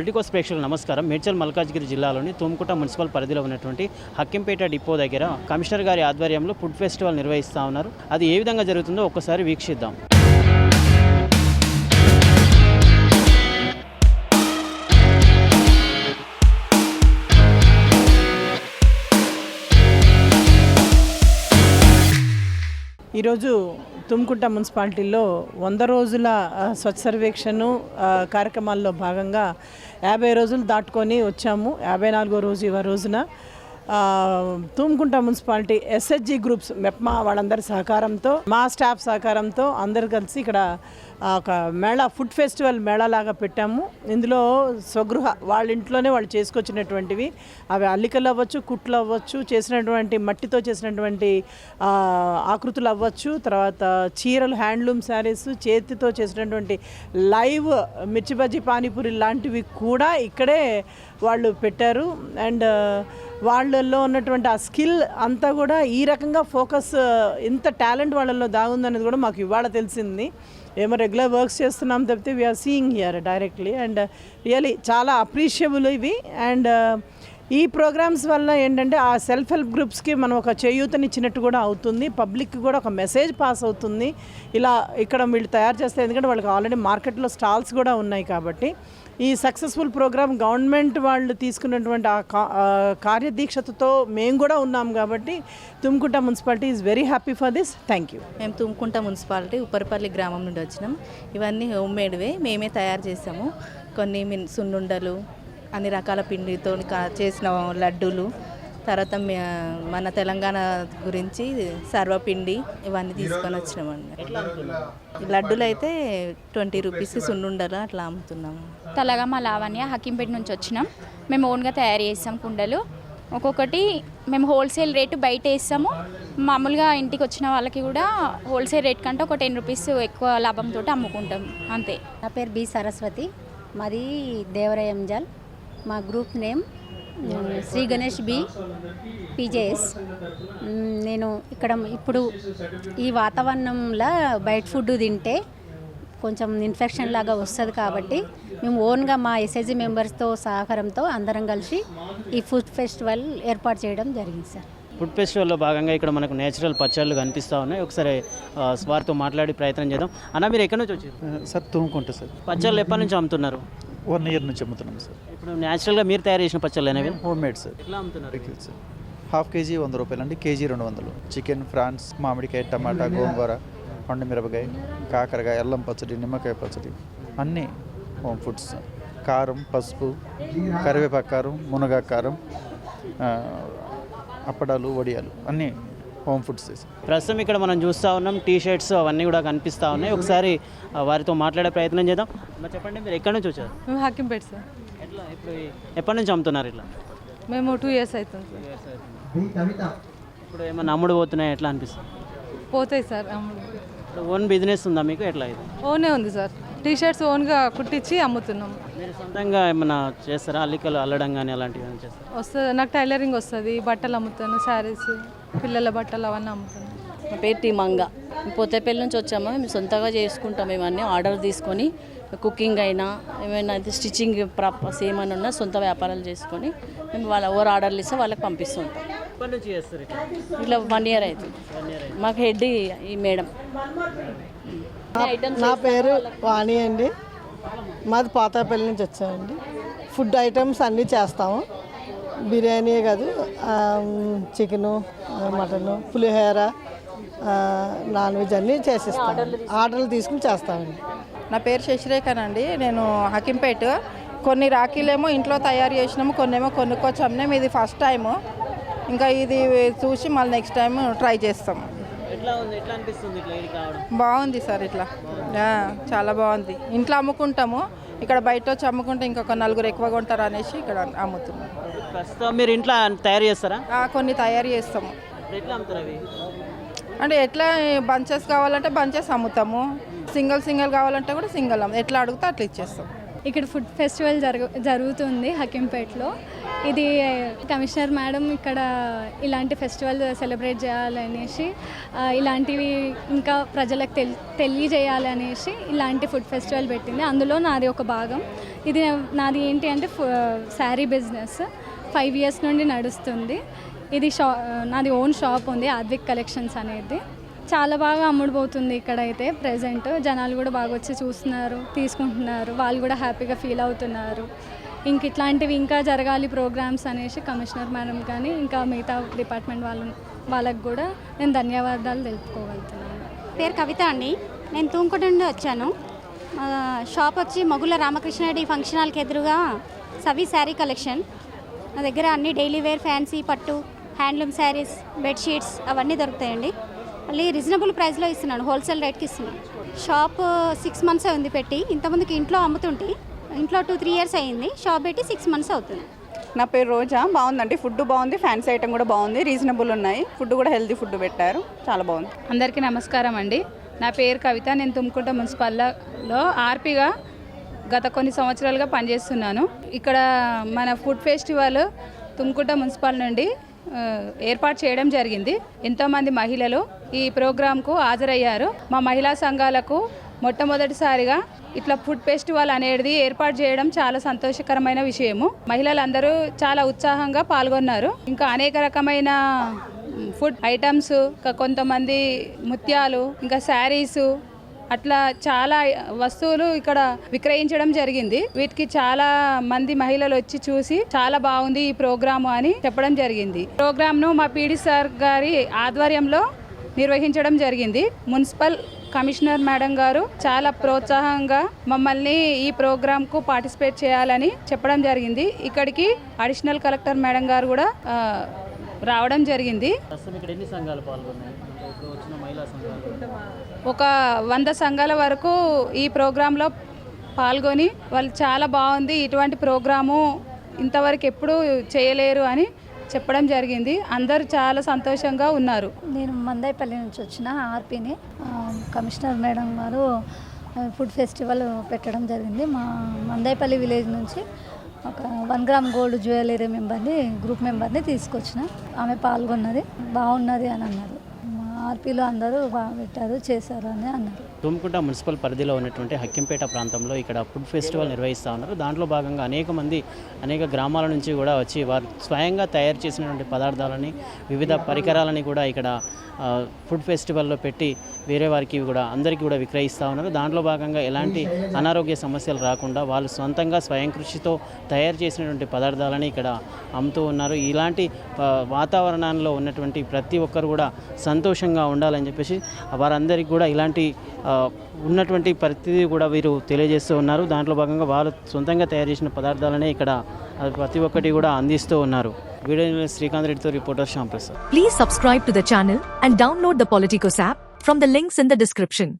Politicos ప్రేక్షకులు నమస్కారం. మేడ్చల్ మల్కాజ్గిరి జిల్లాలోని తుమ్కుట మున్సిపల్ పరిధిలో ఉన్నటువంటి హక్కింపేట డిపో దగ్గర కమిషనర్ గారి ఆధ్వర్యంలో ఫుడ్ ఫెస్టివల్ నిర్వహిస్తూ ఉన్నారు. అది ఏ విధంగా జరుగుతుందో ఒక్కసారి వీక్షిద్దాం. ఈరోజు తుమ్కుంట మున్సిపాలిటీలో వంద రోజుల స్వచ్ఛ సర్వేక్షణ కార్యక్రమాల్లో భాగంగా యాభై రోజులు దాటుకొని వచ్చాము. యాభై నాలుగో రోజు ఇవ రోజున. Tumkunta municipality SHG groups MEPMA వాళ్ళందరి సహకారంతో మా స్టాఫ్ సహకారంతో అందరు కలిసి ఇక్కడ ఒక మేళా ఫుడ్ ఫెస్టివల్ మేళా లాగా పెట్టాము. ఇందులో స్వగృహ వాళ్ళ ఇంట్లోనే వాళ్ళు చేసుకొచ్చినటువంటివి. అవి అల్లికలు అవ్వచ్చు కుట్లు అవ్వచ్చు చేసినటువంటి మట్టితో చేసినటువంటి ఆకృతులు అవ్వచ్చు. తర్వాత చీరలు హ్యాండ్లూమ్ శారీస్ చేతితో చేసినటువంటి లైవ్ మిర్చి బజ్జీ పానీపూరి లాంటివి కూడా ఇక్కడే వాళ్ళు పెట్టారు. అండ్ వాళ్ళల్లో ఉన్నటువంటి ఆ స్కిల్ అంతా కూడా ఈ రకంగా ఫోకస్ ఇంత టాలెంట్ వాళ్ళల్లో దాగుందనేది కూడా మాకు ఇవాళ తెలిసింది. ఏమో రెగ్యులర్ వర్క్స్ చేస్తున్నాం తప్పితే we're seeing here directly and really చాలా అప్రిషియబుల్ ఇవి. అండ్ ఈ ప్రోగ్రామ్స్ వల్ల ఏంటంటే ఆ సెల్ఫ్ హెల్ప్ గ్రూప్స్కి మనం ఒక చేయూతనిచ్చినట్టు కూడా అవుతుంది. పబ్లిక్కి కూడా ఒక మెసేజ్ పాస్ అవుతుంది. ఇలా ఇక్కడ వీళ్ళు తయారు చేస్తే ఎందుకంటే వాళ్ళకి ఆల్రెడీ మార్కెట్లో స్టాల్స్ కూడా ఉన్నాయి కాబట్టి. ఈ సక్సెస్ఫుల్ ప్రోగ్రామ్ గవర్నమెంట్ వాళ్ళు తీసుకున్నటువంటి ఆ కా- కార్యదీక్షతతో మేము కూడా ఉన్నాం కాబట్టి Tumkunta municipality is very happy for this. Thank you. మేము తుమ్కుంట మున్సిపాలిటీ ఉప్పరపల్లి గ్రామం నుండి వచ్చినాం. ఇవన్నీ హోమ్ మేడ్వే మేమే తయారు చేసాము. కొన్ని సున్నుండలు అన్ని రకాల పిండితో కా- చేసిన లడ్డూలు తర్వాత మే- మన తెలంగాణ గురించి సర్వపిండి ఇవన్నీ తీసుకొని వచ్చినామండి. ఈ లడ్డూలు అయితే ట్వంటీ రూపీస్ సున్నుండలు అట్లా అమ్ముతున్నాము తలగమ లావణ్య హకీంపేట నుంచి వచ్చినాం. మేము ఓన్గా తయారు చేస్తాం కుండలు. ఒక్కొక్కటి మేము హోల్సేల్ రేటు బయట వేస్తాము. మామూలుగా ఇంటికి వచ్చిన వాళ్ళకి కూడా హోల్సేల్ రేట్ కంటే ఒక టెన్ రూపీస్ ఎక్కువ లాభంతో అమ్ముకుంటాం. అంతే. నా పేరు బి సరస్వతి. మాది దేవరాయ ఎంజాల్ మా group name Shri Ganesh B PJS. నేను ఇక్కడ ఇప్పుడు ఈ వాతావరణంలో బయట ఫుడ్ తింటే కొంచెం ఇన్ఫెక్షన్ లాగా వస్తుంది కాబట్టి మేము ఓన్గా మా ఎస్ఐజి మెంబర్స్తో సహకారంతో అందరం కలిసి ఈ ఫుడ్ ఫెస్టివల్ ఏర్పాటు చేయడం జరిగింది సార్. ఫుడ్ ఫెస్టివల్లో భాగంగా ఇక్కడ మనకు నేచురల్ పచ్చళ్ళు కనిపిస్తూ ఉన్నాయి. ఒకసారి వారితో మాట్లాడి ప్రయత్నం చేద్దాం. అన్న మీరు ఎక్కడి నుంచి వచ్చారు? Sir Tummukunta sir. పచ్చళ్ళు ఎప్పటి నుంచి అమ్ముతున్నారు? వన్ ఇయర్ నుంచి అమ్ముతున్నాం సార్. ఇప్పుడు న్యాచురల్గా మీరు తయారు చేసిన పచ్చళ్ళు అనేవి? Home made sir. ఎట్లా అమ్ముతున్నారు? సార్. హాఫ్ కేజీ వంద రూపాయలు అండి కేజీ రెండు వందలు. చికెన్ ఫ్రాన్స్ మామిడికాయ టమాటా గోంగూర పండు మిరపకాయ కాకరకాయ అల్లం పచ్చడి నిమ్మకాయ పచ్చడి అన్నీ హోమ్ ఫుడ్స్ కారం పసుపు కరివేపాకు కారం మునగా కారం ఆ, అప్పడాలు వడియాలు అన్నీ హోమ్ ఫుడ్స్ ప్రస్తుతం ఇక్కడ మనం చూస్తూ ఉన్నాం టీ షర్ట్స్ అవన్నీ కూడా కనిపిస్తూ ఉన్నాయి. ఒకసారి వారితో మాట్లాడే ప్రయత్నం చేద్దాం. చెప్పండి మీరు ఎక్కడి నుంచి వచ్చారు? మేము సార్. ఎట్లా ఇప్పుడు ఎప్పటి నుంచి అమ్ముతున్నారు ఇట్లా? మేము టూ ఇయర్స్ అవుతుంది సార్. ఇప్పుడు ఏమన్నా అమ్ముడు పోతున్నాయి ఎట్లా అనిపిస్తుంది? పోతాయి సార్ అమ్ముడు. ఇప్పుడు ఓన్ బిజినెస్ ఉందా మీకు ఎట్లా ఇది? ఓనే ఉంది సార్. టీ షర్ట్స్ ఓన్గా కుట్టించి అమ్ముతున్నాం. మీరు సొంతంగా ఏమన్నా చేస్తారా? అల్లికలు అల్లడం కానీ అలాంటివి ఏమైనా చేస్తారా? వస్తుంది నాకు టైలరింగ్ వస్తుంది బట్టలు అమ్ముతాను శారీస్. పిల్లల బట్టలు అవన్నీ అమ్ముతాను మా పేరు టీమంగ పోతేపల్లి నుంచి వచ్చాము. మేము సొంతంగా చేసుకుంటాం. మేమన్నీ ఆర్డర్ తీసుకొని కుకింగ్ అయినా ఏమైనా అయితే స్టిచ్చింగ్ ప్రాపర్స్ ఏమైనా ఉన్నా సొంత వ్యాపారాలు చేసుకొని మేము వాళ్ళ ఎవరు ఆర్డర్లు ఇస్తే వాళ్ళకి పంపిస్తుంటాం ఇట్లా? వన్ ఇయర్ అవుతుంది మాకు హెడ్ ఈ మేడం. నా పేరు వాణి అండి. మాది పాతాపల్లి నుంచి వచ్చామండి. ఫుడ్ ఐటమ్స్ అన్నీ చేస్తాము. బిర్యానీ కాదు చికెను మటను పులిహోర ఆ, నాన్ వెజ్ అన్నీ చేసిస్తాము ఆర్డర్లు తీసుకుని చేస్తామండి. నా పేరు శశిరేఖనండి. నేను హకింపేట. కొన్ని రాఖీలేమో ఇంట్లో తయారు చేసినాము కొన్ని ఏమో కొనుక్కొచ్చాము ఇది ఫస్ట్ టైము ఇంకా ఇది చూసి మళ్ళీ నెక్స్ట్ టైం ట్రై చేస్తాము బాగుంది సార్ ఇట్లా. చాలా బాగుంది. ఇంట్లో అమ్ముకుంటాము. ఇక్కడ బయట వచ్చి అమ్ముకుంటే ఇంకొక నలుగురు ఎక్కువ కొంటారు అనేసి ఇక్కడ అమ్ముతున్నాం. ప్రస్తుతం మీరు ఇంట్లో తయారు చేస్తారా? ఆ, కొన్ని తయారు చేస్తాము. ఇప్పుడు ఎట్లా అమ్ముతారు అవి? అంటే ఎట్లా బంచెస్ కావాలంటే బంచెస్ అమ్ముతాము. సింగిల్ సింగిల్ కావాలంటే కూడా సింగిల్ అమ్ము ఎట్లా అడిగితే అట్లా ఇచ్చేస్తాం. ఇక్కడ ఫుడ్ ఫెస్టివల్ జరుగు జరుగుతుంది హకీంపేట్లో. ఇది కమిషనర్ మేడం ఇక్కడ ఇలాంటి ఫెస్టివల్ సెలబ్రేట్ చేయాలనేసి ఇలాంటివి ఇంకా ప్రజలకు తెల్ తెలియజేయాలనేసి ఇలాంటి ఫుడ్ ఫెస్టివల్ పెట్టింది. అందులో నాది ఒక భాగం. ఇది నాది ఏంటి అంటే శారీ బిజినెస్. ఫైవ్ ఇయర్స్ నుండి నడుస్తుంది. ఇది షా నాది ఓన్ షాప్ ఉంది ఆద్విక్ కలెక్షన్స్ అనేది. చాలా బాగా అమ్ముడుపోతుంది ఇక్కడైతే ప్రజెంట్. జనాలు కూడా బాగా వచ్చి చూస్తున్నారు తీసుకుంటున్నారు. వాళ్ళు కూడా హ్యాపీగా ఫీల్ అవుతున్నారు. ఇంక ఇట్లాంటివి ఇంకా జరగాలి ప్రోగ్రామ్స్ అనేసి కమిషనర్ మేడం కానీ ఇంకా మిగతా డిపార్ట్మెంట్ వాళ్ళు వాళ్ళకి కూడా నేను ధన్యవాదాలు తెలుపుకోగలుగుతున్నాను. పేరు కవిత అండి. నేను తూంకుట నుండి వచ్చాను. షాప్ వచ్చి మగుల రామకృష్ణారెడ్డి ఫంక్షన్ హాల్కి ఎదురుగా సవి శారీ కలెక్షన్. నా దగ్గర అన్ని డైలీ వేర్ ఫ్యాన్సీ పట్టు హ్యాండ్లూమ్ శారీస్ బెడ్షీట్స్ అవన్నీ దొరుకుతాయండి. మళ్ళీ రీజనబుల్ ప్రైస్లో ఇస్తున్నాను హోల్సేల్ రేట్కి ఇస్తున్నాను. షాప్ సిక్స్ మంత్స్ ఉంది పెట్టి ఇంతకుముందుకి ఇంట్లో అమ్ముతుంటే ఇంట్లో టూ త్రీ ఇయర్స్ అయ్యింది. షాప్ పెట్టి సిక్స్ మంత్స్ అవుతుంది. నా పేరు రోజా. బాగుందండి. ఫుడ్ బాగుంది. ఫ్యాన్సీ ఐటమ్ కూడా బాగుంది. రీజనబుల్ ఉన్నాయి. ఫుడ్ కూడా హెల్తీ ఫుడ్ పెట్టారు. చాలా బాగుంది. అందరికీ నమస్కారం అండి. నా పేరు కవిత. నేను తుమ్కుంట మున్సిపల్లో ఆర్పీగా గత కొన్ని సంవత్సరాలుగా పనిచేస్తున్నాను. ఇక్కడ మన ఫుడ్ ఫెస్టివల్ తుమ్కుంట మున్సిపల్ నుండి ఏర్పాటు చేయడం జరిగింది. ఎంతోమంది మహిళలు ఈ ప్రోగ్రాంకు హాజరయ్యారు. మా మహిళా సంఘాలకు మొట్టమొదటిసారిగా ఇట్లా ఫుడ్ ఫెస్టివల్ అనేది ఏర్పాటు చేయడం చాలా సంతోషకరమైన విషయము. మహిళలందరూ చాలా ఉత్సాహంగా పాల్గొన్నారు. ఇంకా అనేక రకమైన ఫుడ్ ఐటమ్స్ ఇంకా కొంతమంది ముత్యాలు ఇంకా శారీస్ అట్లా చాలా వస్తువులు ఇక్కడ విక్రయించడం జరిగింది. వీటికి చాలా మంది మహిళలు వచ్చి చూసి చాలా బాగుంది ఈ ప్రోగ్రాము అని చెప్పడం జరిగింది. ప్రోగ్రామ్ను మా పీడి సార్ గారి ఆధ్వర్యంలో నిర్వహించడం జరిగింది. మున్సిపల్ కమిషనర్ మేడం గారు చాలా ప్రోత్సాహంగా మమ్మల్ని ఈ ప్రోగ్రాంకు పార్టిసిపేట్ చేయాలని చెప్పడం జరిగింది. ఇక్కడికి అడిషనల్ కలెక్టర్ మేడం గారు కూడా రావడం జరిగింది. ఒక వంద సంఘాల వరకు ఈ ప్రోగ్రాంలో పాల్గొని వాళ్ళు చాలా బాగుంది ఇటువంటి ప్రోగ్రాము ఇంతవరకు ఎప్పుడూ చేయలేరు అని చెప్పడం జరిగింది. అందరూ చాలా సంతోషంగా ఉన్నారు. నేను మందాయిపల్లి నుంచి వచ్చిన ఆర్పీని. కమిషనర్ మేడం గారు ఫుడ్ ఫెస్టివల్ పెట్టడం జరిగింది. మా మందాయిపల్లి విలేజ్ నుంచి ఒక వన్ గ్రామ్ గోల్డ్ జ్యువెలరీ మెంబర్ని గ్రూప్ మెంబర్ని తీసుకొచ్చిన. ఆమె పాల్గొన్నది. బాగున్నది అని అన్నారు. ఆర్పీలో అందరూ పెట్టారు చేశారు అని అన్నారు. తుమ్కుంట మున్సిపల్ పరిధిలో ఉన్నటువంటి హక్కింపేట ప్రాంతంలో ఇక్కడ ఫుడ్ ఫెస్టివల్ నిర్వహిస్తూ ఉన్నారు. దాంట్లో భాగంగా అనేక మంది అనేక గ్రామాల నుంచి కూడా వచ్చి వారు స్వయంగా తయారు చేసినటువంటి పదార్థాలని వివిధ పరికరాలని కూడా ఇక్కడ ఫుడ్ ఫెస్టివల్లో పెట్టి వేరే వారికి కూడా అందరికీ కూడా విక్రయిస్తూ ఉన్నారు. దాంట్లో భాగంగా ఎలాంటి అనారోగ్య సమస్యలు రాకుండా వాళ్ళు సొంతంగా స్వయం కృషితో తయారు చేసినటువంటి పదార్థాలని ఇక్కడ అమ్ముతూ ఉన్నారు. ఇలాంటి వాతావరణంలో ఉన్నటువంటి ప్రతి ఒక్కరు కూడా సంతోషంగా ఉండాలని చెప్పేసి వారందరికీ కూడా ఇలాంటి ఉన్నటువంటి పరిస్థితి కూడా వీరు తెలియజేస్తూ ఉన్నారు. దాంట్లో భాగంగా వారు సొంతంగా తయారు చేసిన పదార్థాలనే ఇక్కడ ప్రతి ఒక్కటి కూడా అందిస్తూ ఉన్నారు. వీడియో శ్రీకాంత్ రెడ్డితో reporter Shyam Prasad. Subscribe subscribe to the channel and download the Politicos app from the links in the.